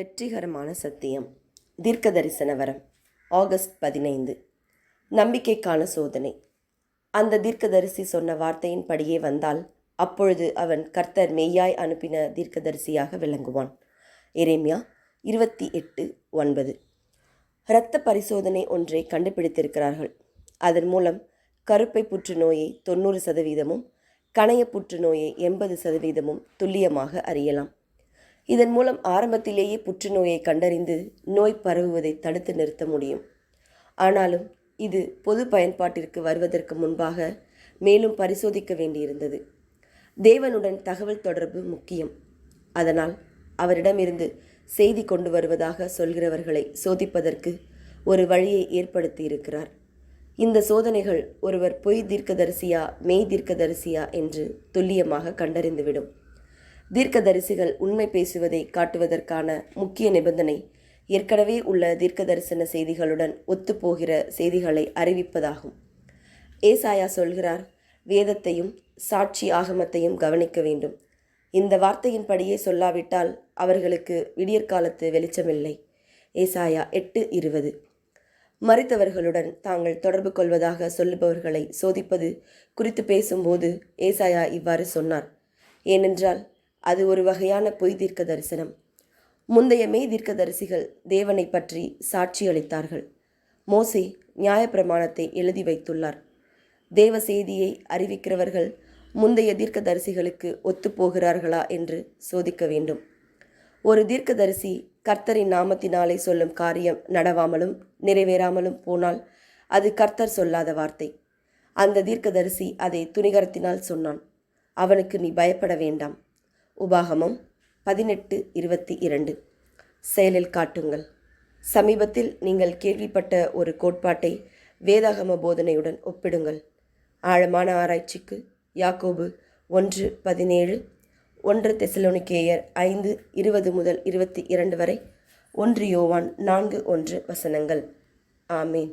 வெற்றிகரமான சத்தியம். தீர்க்க தரிசன வரம் ஆகஸ்ட் பதினைந்து. நம்பிக்கைக்கான சோதனை. அந்த தீர்க்கதரிசி சொன்ன வார்த்தையின்படியே வந்தால் அப்பொழுது அவன் கர்த்தர் மெய்யாய் அனுப்பின தீர்க்கதரிசியாக விளங்குவான். எரேமியா இருபத்தி எட்டு ஒன்பது. இரத்த பரிசோதனை ஒன்றை கண்டுபிடித்திருக்கிறார்கள். அதன் மூலம் கருப்பை புற்றுநோயை தொண்ணூறு சதவீதமும் கணைய புற்றுநோயை எண்பது சதவீதமும் துல்லியமாக அறியலாம். இதன் மூலம் ஆரம்பத்திலேயே புற்றுநோயை கண்டறிந்து நோய் பரவுவதை தடுத்து நிறுத்த முடியும். ஆனாலும் இது பொது பயன்பாட்டிற்கு வருவதற்கு முன்பாக மேலும் பரிசோதிக்க வேண்டியிருந்தது. தேவனுடன் தகவல் தொடர்பு முக்கியம். அதனால் அவரிடமிருந்து செய்தி கொண்டு வருவதாக சொல்கிறவர்களை சோதிப்பதற்கு ஒரு வழியை ஏற்படுத்தி இருக்கிறார் இந்த சோதனைகள் ஒருவர் பொய் தீர்க்கதரிசியா மெய் தீர்க்கதரிசியா என்று துல்லியமாக கண்டறிந்துவிடும். தீர்க்கதரிசிகள் உண்மை பேசுவதை காட்டுவதற்கான முக்கிய நிபந்தனை ஏற்கனவே உள்ள தீர்க்கதரிசன செய்திகளுடன் ஒத்துப்போகிற செய்திகளை அறிவிப்பதாகும். ஏசாயா சொல்கிறார் வேதத்தையும் சாட்சி ஆகமத்தையும் கவனிக்க வேண்டும். இந்த வார்த்தையின்படியே சொல்லாவிட்டால் அவர்களுக்கு விடியற்காலத்து வெளிச்சமில்லை. ஏசாயா எட்டு இருபது. மறித்தவர்களுடன் தாங்கள் தொடர்பு கொள்வதாக சொல்லுபவர்களை சோதிப்பது குறித்து பேசும்போது ஏசாயா இவ்வாறு சொன்னார் ஏனென்றால் அது ஒரு வகையான பொய் தீர்க்க தரிசனம் முந்தைய மெய் தீர்க்கதரிசிகள் தேவனை பற்றி சாட்சி அளித்தார்கள். மோசே நியாயப்பிரமாணத்தை எழுதி வைத்துள்ளார். தேவ செய்தியை அறிவிக்கிறவர்கள் முந்தைய தீர்க்கதரிசிகளுக்கு ஒத்துப்போகிறார்களா என்று சோதிக்க வேண்டும். ஒரு தீர்க்கதரிசி கர்த்தரின் நாமத்தினாலே சொல்லும் காரியம் நடவாமலும் நிறைவேறாமலும் போனால் அது கர்த்தர் சொல்லாத வார்த்தை. அந்த தீர்க்கதரிசி அதை துணிகரத்தினால் சொன்னான். அவனுக்கு நீ பயப்பட வேண்டாம். உபாகமம் பதினெட்டு இருபத்தி இரண்டு. செயலில் காட்டுங்கள். சமீபத்தில் நீங்கள் கேள்விப்பட்ட ஒரு கோட்பாட்டை வேதாகம போதனையுடன் ஒப்பிடுங்கள். ஆழமான ஆராய்ச்சிக்கு யாக்கோபு ஒன்று பதினேழு ஒன்று தெசலோனிக்கேயர் ஐந்து இருபது முதல் இருபத்தி இரண்டு வரை ஒன்று யோவான் நான்கு ஒன்று வசனங்கள். ஆமேன்.